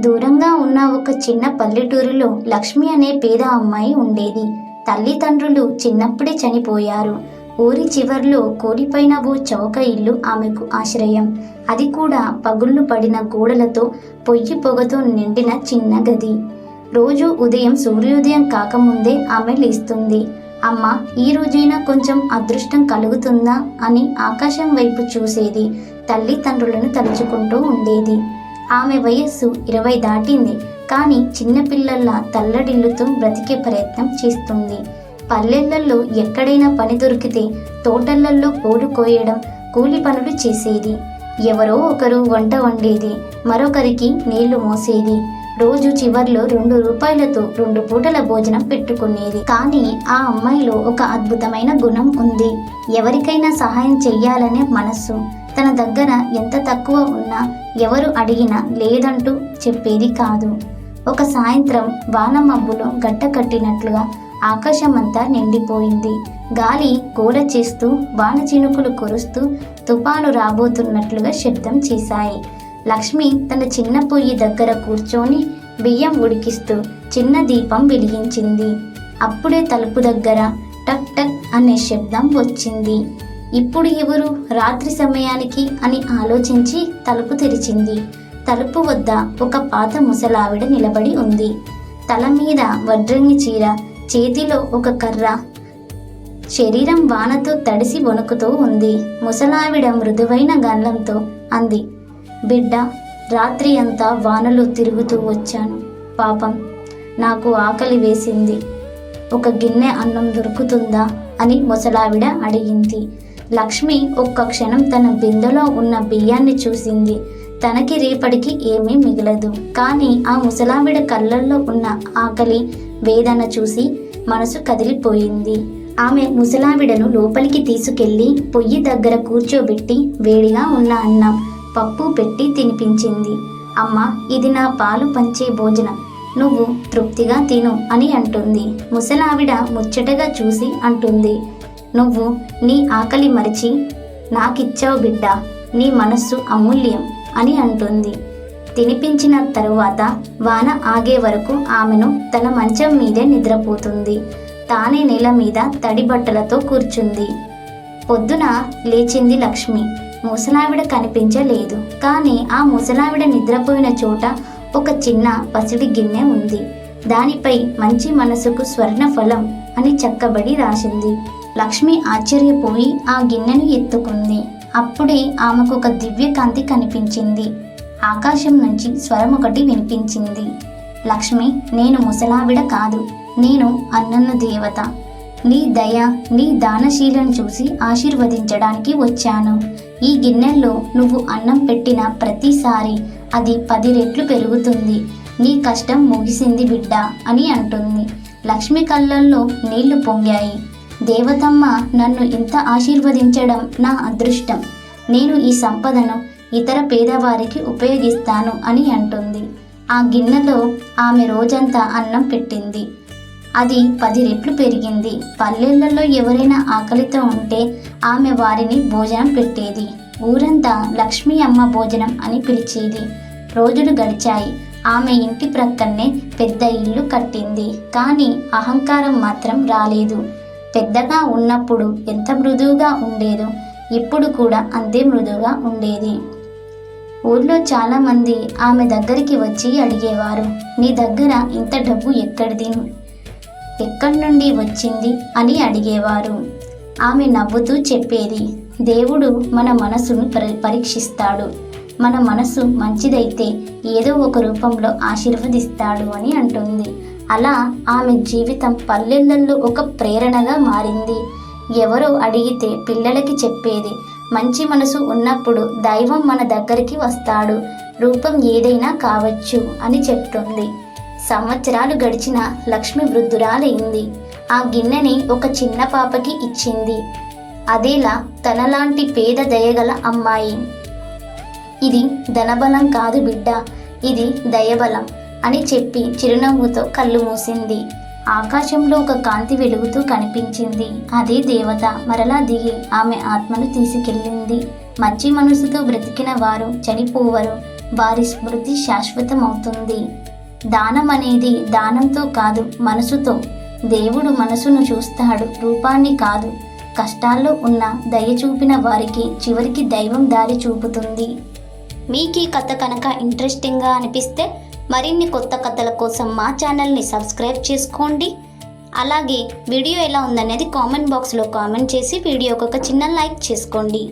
దూరంగా ఉన్న ఒక చిన్న పల్లెటూరులో లక్ష్మి అనే పేద అమ్మాయి ఉండేది. తల్లిదండ్రులు చిన్నప్పుడే చనిపోయారు. ఊరి చివర్లో కూలిపోయిన ఓ చౌక ఇల్లు ఆమెకు ఆశ్రయం. అది కూడా పగుళ్ళు పడిన గోడలతో పొయ్యి పొగతో నిండిన చిన్న గది. రోజు ఉదయం సూర్యోదయం కాకముందే ఆమె లేస్తుంది. అమ్మ ఈ రోజైనా కొంచెం అదృష్టం కలుగుతుందా అని ఆకాశం వైపు చూసేది. తల్లిదండ్రులను తలుచుకుంటూ ఉండేది. ఆమె వయస్సు ఇరవై దాటింది. కానీ చిన్నపిల్లల్లా తల్లడిల్లుతూ బ్రతికే ప్రయత్నం చేస్తుంది. పల్లెళ్ళలో ఎక్కడైనా పని దొరికితే తోటలల్లో పూలు కోయడం కూలి పనులు చేసేది. ఎవరో ఒకరు వంట వండేది మరొకరికి నీళ్ళు మోసేది. రోజు చివర్లో రెండు రూపాయలతో రెండు పూటల భోజనం పెట్టుకునేది. కానీ ఆ అమ్మాయిలో ఒక అద్భుతమైన గుణం ఉంది. ఎవరికైనా సహాయం చెయ్యాలనే మనస్సు. తన దగ్గర ఎంత తక్కువ ఉన్నా ఎవరు అడిగినా లేదంటూ చెప్పేది కాదు. ఒక సాయంత్రం వాన మబ్బులో గడ్డ కట్టినట్లుగా ఆకాశమంతా నిండిపోయింది. గాలి గోల చేస్తూ వాన చినుకులు కురుస్తూ తుపాను రాబోతున్నట్లుగా శబ్దం చేశాయి. లక్ష్మి తన చిన్న పొయ్యి దగ్గర కూర్చొని బియ్యం ఉడికిస్తూ చిన్న దీపం వెలిగించింది. అప్పుడే తలుపు దగ్గర టక్ టక్ అనే శబ్దం వచ్చింది. ఇప్పుడు ఎవరు రాత్రి సమయానికి అని ఆలోచించి తలుపు తెరిచింది. తలుపు వద్ద ఒక పాత ముసలావిడ నిలబడి ఉంది. తల మీద వడ్రంగి చీర చేతిలో ఒక కర్ర. శరీరం వానతో తడిసి వణుకుతూ ఉంది. ముసలావిడ మృదువైన గంధంతో అంది. బిడ్డ రాత్రి అంతా వానలో తిరుగుతూ వచ్చాను. పాపం నాకు ఆకలి వేసింది. ఒక గిన్నె అన్నం దొరుకుతుందా? అని ముసలావిడ అడిగింది. లక్ష్మి ఒక్క క్షణం తన బిందెలో ఉన్న బియ్యాన్ని చూసింది. తనకి రేపటికి ఏమీ మిగలదు. కానీ ఆ ముసలావిడ కళ్ళల్లో ఉన్న ఆకలి వేదన చూసి మనసు కదిలిపోయింది. ఆమె ముసలావిడను లోపలికి తీసుకెళ్ళి పొయ్యి దగ్గర కూర్చోబెట్టి వేడిగా ఉన్న అన్నం పప్పు పెట్టి తినిపించింది. అమ్మ ఇది నా పాలు పంచే భోజనం. నువ్వు తృప్తిగా తిను అని అంటుంది. ముసలావిడ ముచ్చటగా చూసి అంటుంది. నువ్వు నీ ఆకలి మరిచి నాకిచ్చావు బిడ్డ నీ మనస్సు అమూల్యం అని అంటుంది. తినిపించిన తరువాత వాన ఆగే వరకు ఆమెను తన మంచం మీదే నిద్రపోతుంది. తానే నేల మీద తడి బట్టలతో కూర్చుంది. పొద్దున లేచింది లక్ష్మి. ముసలావిడ కనిపించలేదు. కానీ ఆ ముసలావిడ నిద్రపోయిన చోట ఒక చిన్న పసిడి గిన్నె ఉంది. దానిపై మంచి మనసుకు స్వర్ణ ఫలం అని చక్కబడి రాసింది. లక్ష్మి ఆశ్చర్యపోయి ఆ గిన్నెను ఎత్తుకుంది. అప్పుడే ఆమెకు ఒక దివ్య కాంతి కనిపించింది. ఆకాశం నుంచి స్వరం ఒకటి వినిపించింది. లక్ష్మి నేను ముసలావిడ కాదు. నేను అన్నన్న దేవత. నీ దయ నీ దానశీలను చూసి ఆశీర్వదించడానికి వచ్చాను. ఈ గిన్నెల్లో నువ్వు అన్నం పెట్టిన ప్రతిసారి అది పది రెట్లు పెరుగుతుంది. నీ కష్టం ముగిసింది బిడ్డ అని అంటుంది. లక్ష్మి కళ్ళల్లో నీళ్ళు పొంగాయి. దేవతమ్మ నన్ను ఇంత ఆశీర్వదించడం నా అదృష్టం. నేను ఈ సంపదను ఇతర పేదవారికి ఉపయోగిస్తాను అని అంటుంది. ఆ గిన్నెలో ఆమె రోజంతా అన్నం పెట్టింది. అది పది రెట్లు పెరిగింది. పల్లెలలో ఎవరైనా ఆకలితో ఉంటే ఆమె వారిని భోజనం పెట్టేది. ఊరంతా లక్ష్మీ అమ్మ భోజనం అని పిలిచేది. రోజులు గడిచాయి. ఆమె ఇంటి ప్రక్కనే పెద్ద ఇల్లు కట్టింది. కానీ అహంకారం మాత్రం రాలేదు. పెద్దగా ఉన్నప్పుడు ఎంత మృదువుగా ఉండేదో ఇప్పుడు కూడా అంతే మృదువుగా ఉండేది. ఊర్లో చాలామంది ఆమె దగ్గరికి వచ్చి అడిగేవారు నీ దగ్గర ఇంత డబ్బు ఎక్కడిది? ఎక్కడి నుండి వచ్చింది? అని అడిగేవారు. ఆమె నవ్వుతూ చెప్పేది దేవుడు మన మనసును పరి- పరీక్షిస్తాడు. మన మనసు మంచిదైతే ఏదో ఒక రూపంలో ఆశీర్వదిస్తాడు అని అంటుంది. అలా ఆమె జీవితం పల్లెలలో ఒక ప్రేరణగా మారింది. ఎవరో అడిగితే పిల్లలకి చెప్పేది మంచి మనసు ఉన్నప్పుడు దైవం మన దగ్గరికి వస్తాడు రూపం ఏదైనా కావచ్చు అని చెప్తుంది. సంవత్సరాలు గడిచిన లక్ష్మి వృద్ధురాలైంది. ఆ గిన్నెని ఒక చిన్న పాపకి ఇచ్చింది. అదేలా తనలాంటి పేద దయగల అమ్మాయి. ఇది ధనబలం కాదు బిడ్డ ఇది దయబలం. అని చెప్పి చిరునవ్వుతో కళ్ళు మూసింది. ఆకాశంలో ఒక కాంతి వెలుగుతూ కనిపించింది. అదే దేవత మరలా దిగి ఆమె ఆత్మను తీసుకెళ్ళింది. మంచి మనసుతో బ్రతికిన వారు చనిపోవరు. వారి స్మృతి శాశ్వతమవుతుంది. దానం అనేది దానంతో కాదు మనసుతో. దేవుడు మనసును చూస్తాడు రూపాన్ని కాదు. కష్టాల్లో ఉన్న దయ చూపిన వారికి చివరికి దైవం దారి చూపుతుంది. మీకు ఈ కథ కనుక ఇంట్రెస్టింగ్గా అనిపిస్తే మరిన్ని కొత్త కథల కోసం మా ఛానల్ని సబ్స్క్రైబ్ చేసుకోండి. అలాగే వీడియో ఎలా ఉందనేది కామెంట్ బాక్స్లో కామెంట్ చేసి వీడియోకి ఒక చిన్న లైక్ చేసుకోండి.